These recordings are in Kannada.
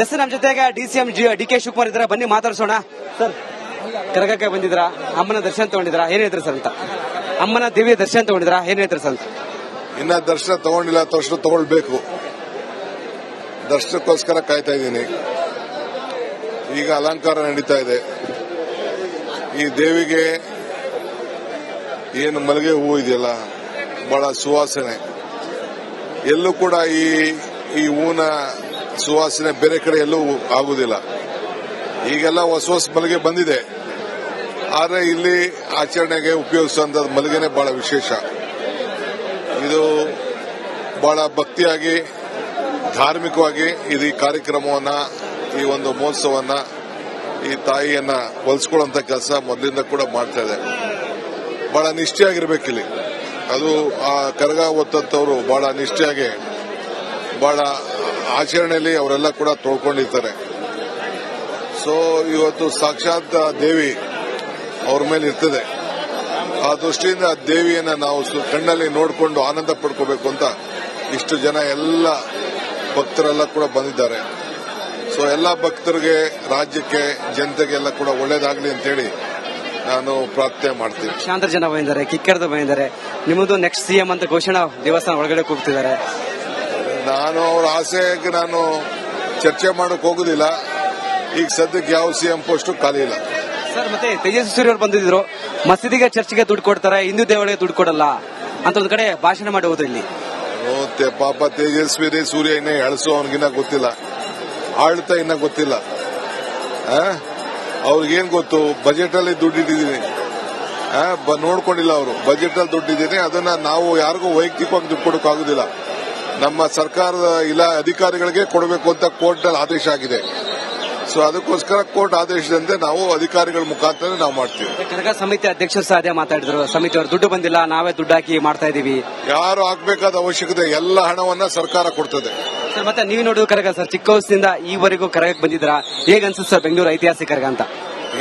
ಎಸ್ ನಮ್ಮ ಜೊತೆಗೆ D C M D K Shivakumar ಇದ್ರ ಬನ್ನಿ ಮಾತಾಡ್ಸೋಣ. ಸರ್. ಕರಗಕ್ಕೆ ಬಂದಿದ್ರ ಅಮ್ಮನ ದರ್ಶನ ತಗೊಂಡಿದ್ರ ಏನ್ ಹೇಳ್ತಾರೆ ಸರ್ ಅಂತ? ಅಮ್ಮನ ದೇವಿಯ ದರ್ಶನ ತಗೊಂಡಿದ್ರ ಏನ್ ಹೇಳ್ತಾರೆ ಸರ್ ಅಂತ? ಇನ್ನ ದರ್ಶನ ತಗೊಂಡಿಲ್ಲ ತಕ್ಷಣ ತಗೊಳ್ಬೇಕು. ದರ್ಶನಕ್ಕೋಸ್ಕರ ಕಾಯ್ತಾ ಇದ್ದೀನಿ. ಈಗ ಅಲಂಕಾರ ನಡೀತಾ ಇದೆ. ಈ ದೇವಿಗೆ ಏನು ಮಲ್ಲಿಗೆ ಹೂವು ಇದೆಯಲ್ಲ ಬಹಳ ಸುವಾಸನೆ. ಎಲ್ಲೂ ಕೂಡ ಈ ಈ ಹೂವಿನ ಸುವಾಸನೆ ಬೇರೆ ಕಡೆ ಎಲ್ಲೂ ಆಗುವುದಿಲ್ಲ. ಈಗೆಲ್ಲ ಹೊಸ ಹೊಸ ಮಲ್ಲಿಗೆ ಬಂದಿದೆ. ಆದರೆ ಇಲ್ಲಿ ಆಚರಣೆಗೆ ಉಪಯೋಗಿಸುವಂತ ಮಲ್ಲಿಗೆನೆ ಬಹಳ ವಿಶೇಷ. ಇದು ಬಹಳ ಭಕ್ತಿಯಾಗಿ, ಧಾರ್ಮಿಕವಾಗಿ ಇದು ಈ ಕಾರ್ಯಕ್ರಮವನ್ನ, ಈ ಒಂದು ಮಹೋತ್ಸವನ್ನ ಈ ತಾಯಿಯನ್ನ ಹೊಲಿಸ್ಕೊಳ್ಳುವಂತ ಕೆಲಸ ಮೊದಲಿಂದ ಕೂಡ ಮಾಡ್ತಾ ಇದೆ. ಬಹಳ ನಿಷ್ಠೆಯಾಗಿರ್ಬೇಕಿಲ್ಲಿ ಅದು ಆ ಕರಗ ಹೊತ್ತಂತವ್ರು ಬಹಳ ನಿಷ್ಠೆಯಾಗಿ ಬಹಳ ಆಚರಣೆಯಲ್ಲಿ ಅವರೆಲ್ಲ ಕೂಡ ತೋಳ್ಕೊಂಡಿರ್ತಾರೆ. ಸೊ ಇವತ್ತು ಸಾಕ್ಷಾತ್ ದೇವಿ ಅವ್ರ ಮೇಲೆ ಇರ್ತದೆ. ಆ ದೃಷ್ಟಿಯಿಂದ ದೇವಿಯನ್ನ ನಾವು ಕಣ್ಣಲ್ಲಿ ನೋಡಿಕೊಂಡು ಆನಂದ ಪಡ್ಕೋಬೇಕು ಅಂತ ಇಷ್ಟು ಜನ ಎಲ್ಲ ಭಕ್ತರೆಲ್ಲ ಕೂಡ ಬಂದಿದ್ದಾರೆ. ಸೊ ಎಲ್ಲ ಭಕ್ತರಿಗೆ, ರಾಜ್ಯಕ್ಕೆ ಜನತೆಗೆಲ್ಲ ಕೂಡ ಒಳ್ಳೇದಾಗ್ಲಿ ಅಂತೇಳಿ ನಾನು ಪ್ರಾರ್ಥನೆ ಮಾಡ್ತೀನಿ. ಶಾಂತ ಜನ ಬಂದಿದ್ದಾರೆ, ಕಿಕ್ಕರ್ದು ಬಂದಿದ್ದಾರೆ. ನಿಮ್ಮದು ನೆಕ್ಸ್ಟ್ ಸಿಎಂ ಅಂತ ಘೋಷಣಾ ದೇವಸ್ಥಾನ ಒಳಗಡೆ ಕೂಗ್ತಿದ್ದಾರೆ. ನಾನು ಅವ್ರ ಆಸೆಗೆ ನಾನು ಚರ್ಚೆ ಮಾಡಕ್ ಹೋಗುದಿಲ್ಲ. ಈಗ ಸದ್ಯಕ್ಕೆ ಯಾವ ಸಿಎಂ ಪೋಸ್ಟ್ ಖಾಲಿ ಇಲ್ಲ. ಸರ್ ಮತ್ತೆ ತೇಜಸ್ವಿ ಸೂರ್ಯ ಅವರು ಬಂದಿದ್ರು. ಮಸೀದಿಗೆ ಚರ್ಚ್ಗೆ ದುಡ್ಡು ಕೊಡ್ತಾರೆ ಹಿಂದೂ ದೇವಳಿಗೆ ದುಡ್ಡು ಕೊಡಲ್ಲ ಅಂತ ಒಂದು ಕಡೆ ಭಾಷಣ ಮಾಡಿ ಹೋದ್ರು ಇಲ್ಲಿ ಪಾಪ ತೇಜಸ್ವಿನಿ ಸೂರ್ಯ ಇನ್ನ ಎಳಸು ಅವನಿಗಿನ್ನ ಗೊತ್ತಿಲ್ಲ. ಆಳ್ತ ಇನ್ನ ಗೊತ್ತಿಲ್ಲ? ಅವ್ರಿಗೇನ್ ಗೊತ್ತು? ಬಜೆಟ್ ಅಲ್ಲಿ ದುಡ್ಡು ಇಟ್ಟಿದ್ದೀನಿ. ನೋಡ್ಕೊಂಡಿಲ್ಲ ಅವರು. ಬಜೆಟ್ ಅಲ್ಲಿ ದುಡ್ಡಿದ್ದೀನಿ ಅದನ್ನ ನಾವು ಯಾರಿಗೂ ವೈಯಕ್ತಿಕವಾಗಿ ದುಡ್ಡು ಕೊಡೋಕ್ಕಾಗುದಿಲ್ಲ. ನಮ್ಮ ಸರ್ಕಾರದ ಇಲಾ ಅಧಿಕಾರಿಗಳಿಗೆ ಕೊಡಬೇಕು ಅಂತ ಕೋರ್ಟ್ನಲ್ಲಿ ಆದೇಶ ಆಗಿದೆ. ಸೊ ಅದಕ್ಕೋಸ್ಕರ ಕೋರ್ಟ್ ಆದೇಶದಂತೆ ನಾವು ಅಧಿಕಾರಿಗಳ ಮುಖಾಂತರ ನಾವು ಮಾಡ್ತೀವಿ. ಕನಕ ಸಮಿತಿ ಅಧ್ಯಕ್ಷರು ಸಹ ಅದೇ ಮಾತಾಡಿದ್ರು. ಸಮಿತಿ ಅವರು ದುಡ್ಡು ಬಂದಿಲ್ಲ ನಾವೇ ದುಡ್ಡು ಹಾಕಿ ಮಾಡ್ತಾ ಇದೀವಿ. ಯಾರು ಹಾಕಬೇಕಾದ ಅವಶ್ಯಕತೆ ಎಲ್ಲ ಹಣವನ್ನ ಸರ್ಕಾರ ಕೊಡ್ತದೆ. ಸರ್ ಮತ್ತೆ ನೀವು ನೋಡುದು ಕರಗ ಸರ್ ಚಿಕ್ಕ ವಯಸ್ಸಿಂದ ಈವರೆಗೂ ಕರಗಕ್ಕೆ ಬಂದಿದ್ರ ಹೇಗೆ ಅನ್ಸುತ್ತೆ ಸರ್ ಬೆಂಗಳೂರು ಐತಿಹಾಸಿಕ ಕರಗ ಅಂತ?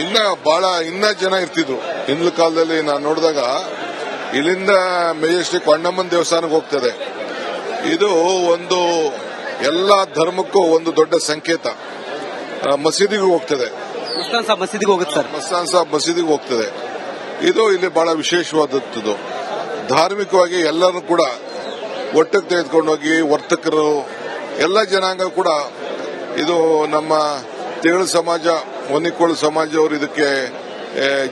ಇನ್ನ ಬಹಳ ಇನ್ನ ಜನ ಇರ್ತಿದ್ರು. ಹಿಂದಿನ ಕಾಲದಲ್ಲಿ ನಾನು ನೋಡಿದಾಗ ಇಲ್ಲಿಂದ ಮೆಜೆಸ್ಟಿಕ್ ಅಣ್ಣಮ್ಮನ ದೇವಸ್ಥಾನಕ್ಕೆ ಹೋಗ್ತದೆ. ಇದು ಒಂದು ಎಲ್ಲ ಧರ್ಮಕ್ಕೂ ಒಂದು ದೊಡ್ಡ ಸಂಕೇತ. ಮಸೀದಿಗೂ ಹೋಗ್ತದೆ. ಮುಸ್ತಾನ್ ಸಾಬ್ ಮಸೀದಿಗೆ ಹೋಗುತ್ತೆ ಸರ್. ಮಸ್ತಾನ್ ಸಾಬ್ ಮಸೀದಿಗೆ ಹೋಗ್ತದೆ. ಇದು ಇಲ್ಲಿ ಬಹಳ ವಿಶೇಷವಾದದ್ದು. ಧಾರ್ಮಿಕವಾಗಿ ಎಲ್ಲರೂ ಕೂಡ ಒಟ್ಟಿಗೆ ತೆಗೆದುಕೊಂಡೋಗಿ ವರ್ತಕರು ಎಲ್ಲ ಜನಾಂಗ ಕೂಡ ಇದು ನಮ್ಮ ತೇಳು ಸಮಾಜ ಹೊನ್ನಿಕೋಳು ಸಮಾಜವರು ಇದಕ್ಕೆ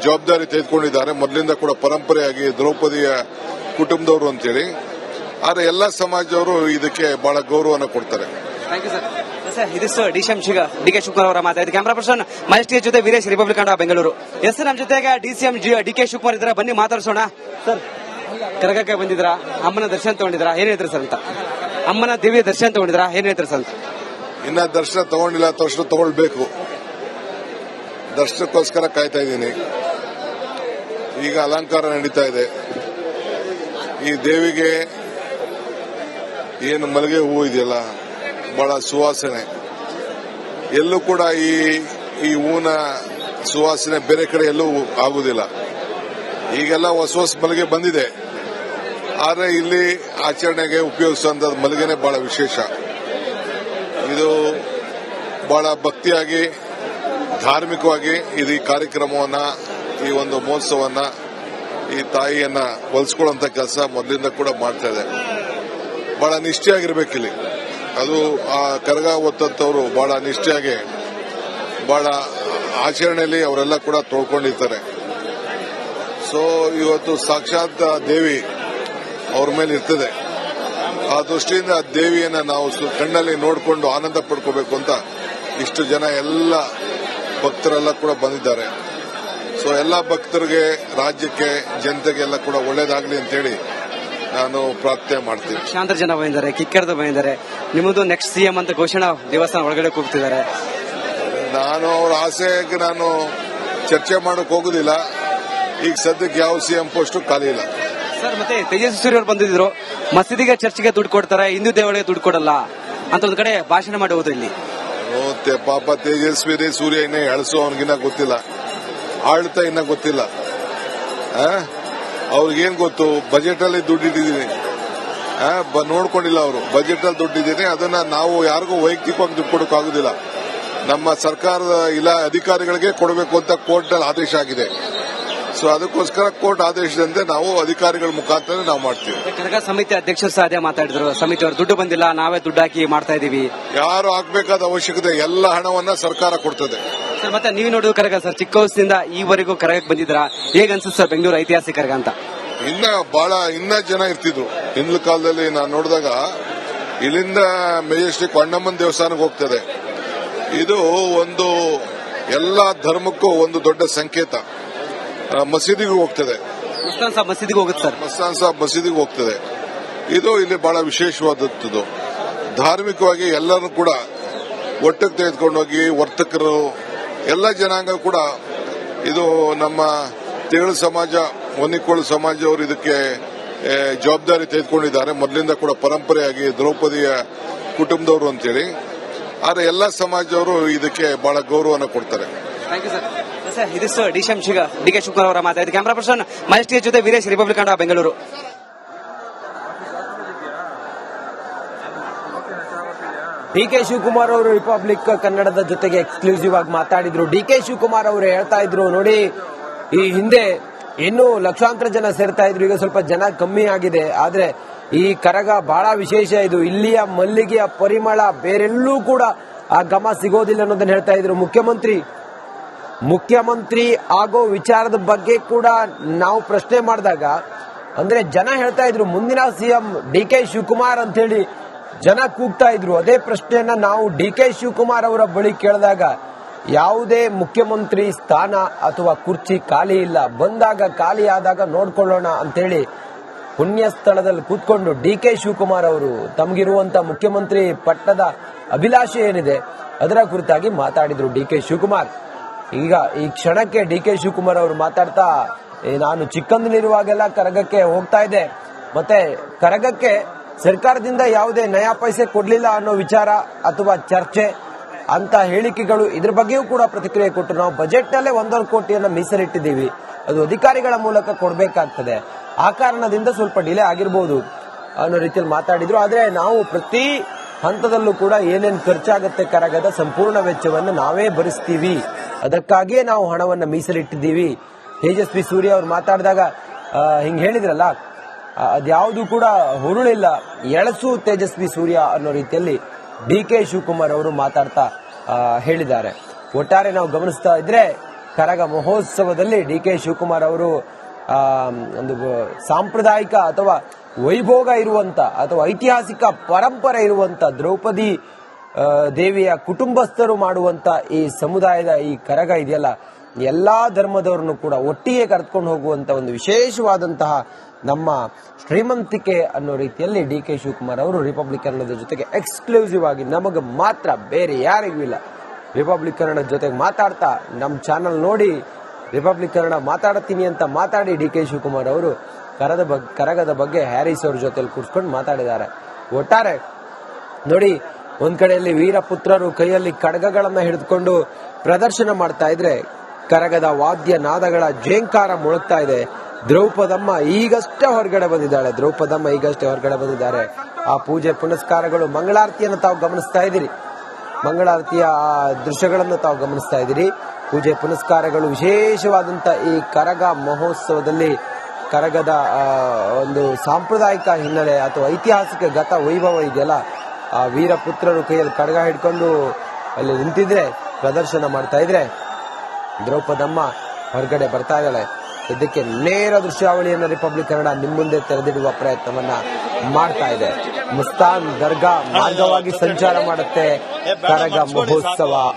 ಜವಾಬ್ದಾರಿ ತೆಗೆದುಕೊಂಡಿದ್ದಾರೆ. ಮೊದಲಿಂದ ಕೂಡ ಪರಂಪರೆಯಾಗಿ ದ್ರೌಪದಿಯ ಕುಟುಂಬದವರು ಅಂತೇಳಿ. ಆದ್ರೆ ಎಲ್ಲ ಸಮಾಜವರು ಇದಕ್ಕೆ ಬಹಳ ಗೌರವನ ಕೊಡ್ತಾರೆ. ಥ್ಯಾಂಕ್ ಯು ಸರ್ ಸರ್ ಇದಿಷ್ಟು ಡಿ ಶಿಗ ಡಿ ಕೆ ಶಿವಕುಮಾರ್ ಅವರ ಮಾತಾಡಿದ ಕ್ಯಾಮರಾ ಪರ್ಸನ್ ಮಹೇಶ್ ಜೊತೆ ವೀರೇಶ್ ರಿಪಬ್ಲಿಕ್ ಕನ್ನಡ ಬೆಂಗಳೂರು ಎಸ್ ನಮ್ಮ ಜೊತೆಗೆ D C M D K Shivakumar ಇದ್ದಾರೆ. ಬನ್ನಿ ಮಾತಾಡಿಸೋಣ. ಸರ್ ಕರಗಕ್ಕೆ ಬಂದಿದ್ರ ಅಮ್ಮನ ದರ್ಶನ ತಗೊಂಡಿದ್ರ ಏನ್ ಹೇಳ್ತಾರೆ ಸರ್ ಅಂತ? ಅಮ್ಮನ ದೇವಿಯ ದರ್ಶನ ತಗೊಂಡಿದ್ರ ಏನ್ ಹೇಳ್ತಾರೆ ಸರ್ ಅಂತ? ಇನ್ನ ದರ್ಶನ ತಗೊಂಡಿಲ್ಲ ತಕ್ಷಣ ತಗೊಳ್ಬೇಕು. ದರ್ಶನಕ್ಕೋಸ್ಕರ ಕಾಯ್ತಾ ಇದ್ದೀನಿ. ಈಗ ಅಲಂಕಾರ ನಡೀತಾ ಇದೆ. ಈ ದೇವಿಗೆ ಏನು ಮಲ್ಲಿಗೆ ಹೂವು ಇದೆಯಲ್ಲ, ಬಹಳ ಸುವಾಸನೆ. ಎಲ್ಲೂ ಕೂಡ ಈ ಈ ಹೂವಿನ ಸುವಾಸನೆ ಬೇರೆ ಕಡೆ ಎಲ್ಲೂ ಆಗುದಿಲ್ಲ. ಈಗೆಲ್ಲ ಹೊಸ ಹೊಸ ಮಲ್ಲಿಗೆ ಬಂದಿದೆ. ಆದರೆ ಇಲ್ಲಿ ಆಚರಣೆಗೆ ಉಪಯೋಗಿಸುವಂತ ಮಲ್ಲಿಗೆನೆ ಬಹಳ ವಿಶೇಷ. ಇದು ಬಹಳ ಭಕ್ತಿಯಾಗಿ, ಧಾರ್ಮಿಕವಾಗಿ ಇದು ಈ ಕಾರ್ಯಕ್ರಮವನ್ನ, ಈ ಒಂದು ಮಹೋತ್ಸವನ್ನ ಈ ತಾಯಿಯನ್ನ ಹೊಲಿಸ್ಕೊಳ್ಳುವಂತ ಕೆಲಸ ಮೊದಲಿಂದ ಕೂಡ ಮಾಡ್ತಾ ಇದೆ. ಬಹಳ ನಿಷ್ಠೆಯಾಗಿರ್ಬೇಕಿಲ್ಲಿ ಅದು ಆ ಕರಗ ಒತ್ತಂತವರು ಬಹಳ ನಿಷ್ಠೆಯಾಗಿ, ಬಹಳ ಆಚರಣೆಯಲ್ಲಿ ಅವರೆಲ್ಲ ಕೂಡ ತೊಳ್ಕೊಂಡಿರ್ತಾರೆ. ಸೊ ಇವತ್ತು ಸಾಕ್ಷಾತ್ ದೇವಿ ಅವ್ರ ಮೇಲೆ ಇರ್ತದೆ. ಆ ದೃಷ್ಟಿಯಿಂದ ದೇವಿಯನ್ನ ನಾವು ಕಣ್ಣಲ್ಲಿ ನೋಡಿಕೊಂಡು ಆನಂದ ಪಡ್ಕೋಬೇಕು ಅಂತ ಇಷ್ಟು ಜನ ಎಲ್ಲ ಭಕ್ತರೆಲ್ಲ ಕೂಡ ಬಂದಿದ್ದಾರೆ. ಸೊ ಎಲ್ಲ ಭಕ್ತರಿಗೆ, ರಾಜ್ಯಕ್ಕೆ, ಜನತೆಗೆಲ್ಲ ಕೂಡ ಒಳ್ಳೇದಾಗ್ಲಿ ಅಂತೇಳಿ ನಾನು ಪ್ರಾರ್ಥನೆ ಮಾಡ್ತೀನಿ. ಲಕ್ಷಾಂತರ ಜನ ಬಂದಿದ್ದಾರೆ ಕಿಕ್ಕರ್ದು ಬಂದಿದ್ದಾರೆ. ನಿಮ್ಮದು ನೆಕ್ಸ್ಟ್ ಸಿಎಂ ಅಂತ ಘೋಷಣಾ ದೇವಸ್ಥಾನ ಒಳಗಡೆ ಕೂಗ್ತಿದ್ದಾರೆ. ನಾನು ಅವ್ರ ಆಸೆಗೆ ನಾನು ಚರ್ಚೆ ಮಾಡಕ್ ಹೋಗುದಿಲ್ಲ. ಈಗ ಸದ್ಯಕ್ಕೆ ಯಾವ ಸಿಎಂ ಪೋಸ್ಟ್ ಖಾಲಿ ಇಲ್ಲ. ಸರ್ ಮತ್ತೆ ತೇಜಸ್ವಿ ಸೂರ್ಯ ಅವರು ಬಂದಿದ್ರು. ಮಸೀದಿಗೆ ಚರ್ಚ್ಗೆ ದುಡ್ಡು ಕೊಡ್ತಾರೆ ಹಿಂದೂ ದೇವಳಿಗೆ ದುಡ್ಡು ಕೊಡಲ್ಲ ಅಂತ ಒಂದು ಕಡೆ ಭಾಷಣ ಮಾಡಿ ಹೋದ್ರು ಇಲ್ಲಿ. ಮತ್ತೆ ಪಾಪ ತೇಜಸ್ವಿ ಸೂರ್ಯ ಇನ್ನೇ ಎಳಸು ಅವನಿಗಿನ್ನ ಗೊತ್ತಿಲ್ಲ. ಆಳ್ತ ಇನ್ನ ಗೊತ್ತಿಲ್ಲ? ಅವ್ರಿಗೇನ್ ಗೊತ್ತು? ಬಜೆಟ್ ಅಲ್ಲಿ ದುಡ್ಡು ಇಟ್ಟಿದ್ದೀನಿ. ಆ, ಆ, ಬ- ನೋಡ್ಕೊಂಡಿಲ್ಲ ಅವರು. ಬಜೆಟ್ ಅಲ್ಲಿ ದುಡ್ಡಿದ್ದೀನಿ ಅದನ್ನ ನಾವು ಯಾರಿಗೂ ವೈಯಕ್ತಿಕವಾಗಿ ದುಡ್ಡು ಕೊಡೋಕೆ ಆಗುದಿಲ್ಲ. ನಮ್ಮ ಸರ್ಕಾರದ ಇಲಾ ಅಧಿಕಾರಿಗಳಿಗೆ ಕೊಡಬೇಕು ಅಂತ ಕೋರ್ಟ್ನಲ್ಲಿ ಆದೇಶ ಆಗಿದೆ. ಸೊ ಅದಕ್ಕೋಸ್ಕರ ಕೋರ್ಟ್ ಆದೇಶದಂತೆ ನಾವು ಅಧಿಕಾರಿಗಳ ಮುಖಾಂತರ ನಾವು ಮಾಡ್ತೀವಿ. ಕರಗ ಸಮಿತಿ ಅಧ್ಯಕ್ಷರು ಸಹ ಅದೇ ಮಾತಾಡಿದ್ರು. ಸಮಿತಿಯವರು ದುಡ್ಡು ಬಂದಿಲ್ಲ ನಾವೇ ದುಡ್ಡು ಹಾಕಿ ಮಾಡ್ತಾ ಇದೀವಿ. ಯಾರು ಹಾಕಬೇಕಾದ ಅವಶ್ಯಕತೆ ಎಲ್ಲ ಹಣವನ್ನ ಸರ್ಕಾರ ಕೊಡ್ತದೆ. ಸರ್ ಮತ್ತೆ ನೀವು ನೋಡುದು ಕರಗ ಸರ್ ಚಿಕ್ಕ ವಯಸ್ಸಿಂದ ಈವರೆಗೂ ಕರಗಕ್ಕೆ ಬಂದಿದ್ದೀರಾ? ಹೇಗೆ ಅನ್ಸುತ್ತೆ ಸರ್ ಬೆಂಗಳೂರು ಐತಿಹಾಸಿಕ ಕರಗ ಅಂತ? ಇನ್ನ ಬಹಳ ಇನ್ನ ಜನ ಇರ್ತಿದ್ರು. ಹಿಂದಿನ ಕಾಲದಲ್ಲಿ ನಾನು ನೋಡಿದಾಗ ಇಲ್ಲಿಂದ ಮೆಜೆಸ್ಟಿಕ್ ಅಣ್ಣಮ್ಮನ ದೇವಸ್ಥಾನಕ್ಕೆ ಹೋಗ್ತದೆ. ಇದು ಒಂದು ಎಲ್ಲ ಧರ್ಮಕ್ಕೂ ಒಂದು ದೊಡ್ಡ ಸಂಕೇತ. ಮಸೀದಿಗೂ ಹೋಗ್ತದೆ. ಮುಸ್ತಾನ್ ಸಾಬ್ ಮಸೀದಿಗೆ ಹೋಗುತ್ತೆ ಸರ್. ಮಸ್ತಾನ್ ಸಾಬ್ ಮಸೀದಿಗೆ ಹೋಗ್ತದೆ. ಇದು ಇಲ್ಲಿ ಬಹಳ ವಿಶೇಷವಾದದ್ದು. ಧಾರ್ಮಿಕವಾಗಿ ಎಲ್ಲರೂ ಕೂಡ ಒಟ್ಟಿಗೆ ತೆಗೆದುಕೊಂಡೋಗಿ ವರ್ತಕರು ಎಲ್ಲ ಜನಾಂಗ ಕೂಡ ಇದು ನಮ್ಮ ತೇಳು ಸಮಾಜ ಹೊನ್ನಿಕೋಳು ಸಮಾಜವರು ಇದಕ್ಕೆ ಜವಾಬ್ದಾರಿ ತೆಗೆದುಕೊಂಡಿದ್ದಾರೆ. ಮೊದಲಿಂದ ಕೂಡ ಪರಂಪರೆಯಾಗಿ ದ್ರೌಪದಿಯ ಕುಟುಂಬದವರು ಅಂತೇಳಿ. ಆದರೆ ಎಲ್ಲ ಸಮಾಜದವರು ಇದಕ್ಕೆ ಬಹಳ ಗೌರವನ ಕೊಡ್ತಾರೆ. Thank you sir D C ಶಿಗ, D K Shivakumar ಅವರ ಮಾತಾಡಿದ ಕ್ಯಾಮ್ರಾ ಪರ್ಸನ್ ಮಹೇಶ್ ಜೊತೆ Veeresh Republic Kannada Bengaluru. D K Shivakumar ಅವರು ರಿಪಬ್ಲಿಕ್ ಕನ್ನಡದ ಜೊತೆಗೆ ಎಕ್ಸ್ಕ್ಲೂಸಿವ್ ಆಗಿ ಮಾತಾಡಿದ್ರು. ಡಿ ಕೆ ಶಿವಕುಮಾರ್ ಅವರು ಹೇಳ್ತಾ ಇದ್ರು, ನೋಡಿ, ಈ ಹಿಂದೆ ಇನ್ನು ಲಕ್ಷಾಂತರ ಜನ ಸೇರ್ತಾ ಇದ್ರು, ಈಗ ಸ್ವಲ್ಪ ಜನ ಕಮ್ಮಿ ಆಗಿದೆ. ಆದ್ರೆ ಈ ಕರಗ ಬಹಳ ವಿಶೇಷ ಇದು. ಇಲ್ಲಿಯ ಮಲ್ಲಿಗೆಯ ಪರಿಮಳ ಬೇರೆಲ್ಲೂ ಕೂಡ ಆ ಗಮ ಸಿಗೋದಿಲ್ಲ ಅನ್ನೋದನ್ನ ಹೇಳ್ತಾ ಇದ್ರು. ಮುಖ್ಯಮಂತ್ರಿ ಮುಖ್ಯಮಂತ್ರಿ ಆಗೋ ವಿಚಾರದ ಬಗ್ಗೆ ಕೂಡ ನಾವು ಪ್ರಶ್ನೆ ಮಾಡಿದಾಗ, ಅಂದ್ರೆ ಜನ ಹೇಳ್ತಾ ಇದ್ರು, ಮುಂದಿನ ಸಿಎಂ ಡಿ ಕೆ ಶಿವಕುಮಾರ್ ಅಂತ ಹೇಳಿ ಜನ ಕೂಗ್ತಾ ಇದ್ರು. ಅದೇ ಪ್ರಶ್ನೆಯನ್ನ ನಾವು ಡಿ ಕೆ ಶಿವಕುಮಾರ್ ಅವರ ಬಳಿ ಕೇಳಿದಾಗ, ಯಾವುದೇ ಮುಖ್ಯಮಂತ್ರಿ ಸ್ಥಾನ ಅಥವಾ ಕುರ್ಚಿ ಖಾಲಿ ಇಲ್ಲ, ಬಂದಾಗ ಖಾಲಿ ಆದಾಗ ನೋಡ್ಕೊಳ್ಳೋಣ ಅಂತೇಳಿ ಪುಣ್ಯ ಸ್ಥಳದಲ್ಲಿ ಕೂತ್ಕೊಂಡು ಡಿ ಕೆ ಶಿವಕುಮಾರ್ ಅವರು ತಮಗಿರುವಂತ ಮುಖ್ಯಮಂತ್ರಿ ಪಟ್ಟದ ಅಭಿಲಾಷೆ ಏನಿದೆ, ಅದರ ಕುರಿತಾಗಿ ಮಾತಾಡಿದ್ರು ಡಿ ಕೆ ಶಿವಕುಮಾರ್. ಈಗ ಈ ಕ್ಷಣಕ್ಕೆ ಡಿ ಕೆ ಶಿವಕುಮಾರ್ ಅವರು ಮಾತಾಡ್ತಾ "ಏ, ನಾನು ಚಿಕ್ಕಂದಿನಿರುವಾಗೆಲ್ಲ ಕರಗಕ್ಕೆ ಹೋಗ್ತಾ ಇದ್ದೆ. ಮತ್ತೆ ಕರಗಕ್ಕೆ ಸರ್ಕಾರದಿಂದ ಯಾವುದೇ ನಯಾ ಪೈಸೆ ಕೊಡ್ಲಿಲ್ಲ ಅನ್ನೋ ವಿಚಾರ ಅಥವಾ ಚರ್ಚೆ ಅಂತ ಹೇಳಿಕೆಗಳು ಇದ್ರ ಬಗ್ಗೆಯೂ ಕೂಡ ಪ್ರತಿಕ್ರಿಯೆ ಕೊಟ್ಟು ನಾವು ಬಜೆಟ್ ನಲ್ಲೇ ಒಂದೊಂದು ಕೋಟಿಯನ್ನ ಮೀಸಲಿಟ್ಟಿದ್ದೀವಿ. ಅದು ಅಧಿಕಾರಿಗಳ ಮೂಲಕ ಕೊಡಬೇಕಾಗ್ತದೆ. ಆ ಕಾರಣದಿಂದ ಸ್ವಲ್ಪ ಡಿಲೇ ಆಗಿರ್ಬೋದು ಅನ್ನೋ ರೀತಿಯಲ್ಲಿ ಮಾತಾಡಿದ್ರು. ಆದ್ರೆ ನಾವು ಪ್ರತಿ ಹಂತದಲ್ಲೂ ಕೂಡ ಏನೇನು ಖರ್ಚಾಗುತ್ತೆ ಕರಗದ ಸಂಪೂರ್ಣ ವೆಚ್ಚವನ್ನು ನಾವೇ ಭರಿಸ್ತೀವಿ. ಅದಕ್ಕಾಗಿಯೇ ನಾವು ಹಣವನ್ನು ಮೀಸಲಿಟ್ಟಿದ್ದೀವಿ. ತೇಜಸ್ವಿ ಸೂರ್ಯ ಅವ್ರು ಮಾತಾಡಿದಾಗ ಹಿಂಗೆ ಹೇಳಿದ್ರಲ್ಲ ಅದ್ಯಾವುದು ಕೂಡ ಹುರುಳಿಲ್ಲ. ಎಳಸು ತೇಜಸ್ವಿ ಸೂರ್ಯ ಅನ್ನೋ ರೀತಿಯಲ್ಲಿ ಡಿ ಕೆ ಶಿವಕುಮಾರ್ ಅವರು ಮಾತಾಡ್ತಾ ಹೇಳಿದ್ದಾರೆ. ಒಟ್ಟಾರೆ ನಾವು ಗಮನಿಸ್ತಾ ಇದ್ರೆ, ಕರಗ ಮಹೋತ್ಸವದಲ್ಲಿ ಡಿ ಕೆ ಶಿವಕುಮಾರ್ ಅವರು ಒಂದು ಸಾಂಪ್ರದಾಯಿಕ ಅಥವಾ ವೈಭೋಗ ಇರುವಂತ ಅಥವಾ ಐತಿಹಾಸಿಕ ಪರಂಪರೆ ಇರುವಂತ ದ್ರೌಪದಿ ದೇವಿಯ ಕುಟುಂಬಸ್ಥರು ಮಾಡುವಂತ ಈ ಸಮುದಾಯದ ಈ ಕರಗ ಇದೆಯಲ್ಲ, ಎಲ್ಲಾ ಧರ್ಮದವರನ್ನು ಕೂಡ ಒಟ್ಟಿಗೆ ಕರೆದುಕೊಂಡು ಹೋಗುವಂತ ಒಂದು ವಿಶೇಷವಾದಂತಹ ನಮ್ಮ ಶ್ರೀಮಂತಿಕೆ ಅನ್ನೋ ರೀತಿಯಲ್ಲಿ ಡಿ ಕೆ ಶಿವಕುಮಾರ್ ಅವರು ರಿಪಬ್ಲಿಕ್ ಕನ್ನಡದ ಜೊತೆಗೆ ಎಕ್ಸ್ಕ್ಲೂಸಿವ್ ಆಗಿ ನಮಗೆ ಮಾತ್ರ ಬೇರೆ ಯಾರಿಗೂ ಇಲ್ಲ. ರಿಪಬ್ಲಿಕ್ ಕನ್ನಡದ ಜೊತೆಗೆ ಮಾತಾಡ್ತಾ ನಮ್ಮ ಚಾನಲ್ ನೋಡಿ ರಿಪಬ್ಲಿಕ್ ಕನ್ನಡ ಮಾತಾಡ್ತೀನಿ ಅಂತ ಮಾತಾಡಿ ಡಿ ಕೆ ಶಿವಕುಮಾರ್ ಅವರು ಕರದ ಬಗ್ಗೆ ಕರಗದ ಬಗ್ಗೆ ಹ್ಯಾರಿಸ್ ಅವ್ರ ಜೊತೆಲಿ ಕೂರ್ಸ್ಕೊಂಡು ಮಾತಾಡಿದ್ದಾರೆ. ಒಟ್ಟಾರೆ ನೋಡಿ ಒಂದ್ ಕಡೆಯಲ್ಲಿ ವೀರಪುತ್ರರು ಕೈಯಲ್ಲಿ ಖಡ್ಗಗಳನ್ನ ಹಿಡಿದುಕೊಂಡು ಪ್ರದರ್ಶನ ಮಾಡ್ತಾ ಇದ್ರೆ, ಕರಗದ ವಾದ್ಯ ನಾದಗಳ ಜೇಂಕಾರ ಮುಳುಗ್ತಾ ಇದೆ. ದ್ರೌಪದಮ್ಮ ಈಗಷ್ಟೇ ಹೊರಗಡೆ ಬಂದಿದ್ದಾಳೆ. ದ್ರೌಪದಮ್ಮ ಈಗಷ್ಟೇ ಹೊರಗಡೆ ಬಂದಿದ್ದಾರೆ. ಆ ಪೂಜೆ ಪುನಸ್ಕಾರಗಳು ಮಂಗಳಾರತಿಯನ್ನು ತಾವು ಗಮನಿಸ್ತಾ ಇದ್ದೀರಿ. ಮಂಗಳಾರತಿಯ ಆ ದೃಶ್ಯಗಳನ್ನು ತಾವು ಗಮನಿಸ್ತಾ ಇದ್ದೀರಿ. ಪೂಜೆ ಪುನಸ್ಕಾರಗಳು ವಿಶೇಷವಾದಂತ ಈ ಕರಗ ಮಹೋತ್ಸವದಲ್ಲಿ ಕರಗದ ಒಂದು ಸಾಂಪ್ರದಾಯಿಕ ಹಿನ್ನೆಲೆ ಅಥವಾ ಐತಿಹಾಸಿಕ ಗತ ವೈಭವ ಇದೆಯಲ್ಲ ಆ ವೀರಪುತ್ರರು ಕೈಯಲ್ಲಿ ಕಡಗ ಹಿಡ್ಕೊಂಡು ಅಲ್ಲಿ ನಿಂತಿದ್ರೆ, ಪ್ರದರ್ಶನ ಮಾಡ್ತಾ ಇದ್ರೆ, ದ್ರೌಪದಮ್ಮ ಹೊರಗಡೆ ಬರ್ತಾ ಇದ್ದಾಳೆ. ಇದಕ್ಕೆ ನೇರ ದೃಶ್ಯಾವಳಿಯನ್ನು ರಿಪಬ್ಲಿಕ್ ಕನ್ನಡ ನಿಮ್ಮ ಮುಂದೆ ತೆರೆದಿಡುವ ಪ್ರಯತ್ನವನ್ನ ಮಾಡ್ತಾ ಇದೆ. ಮುಸ್ತಾನ್ ದರ್ಗಾ ಮಾರ್ಗವಾಗಿ ಸಂಚಾರ ಮಾಡುತ್ತೆ. ಕರಗ ಮಹೋತ್ಸವ.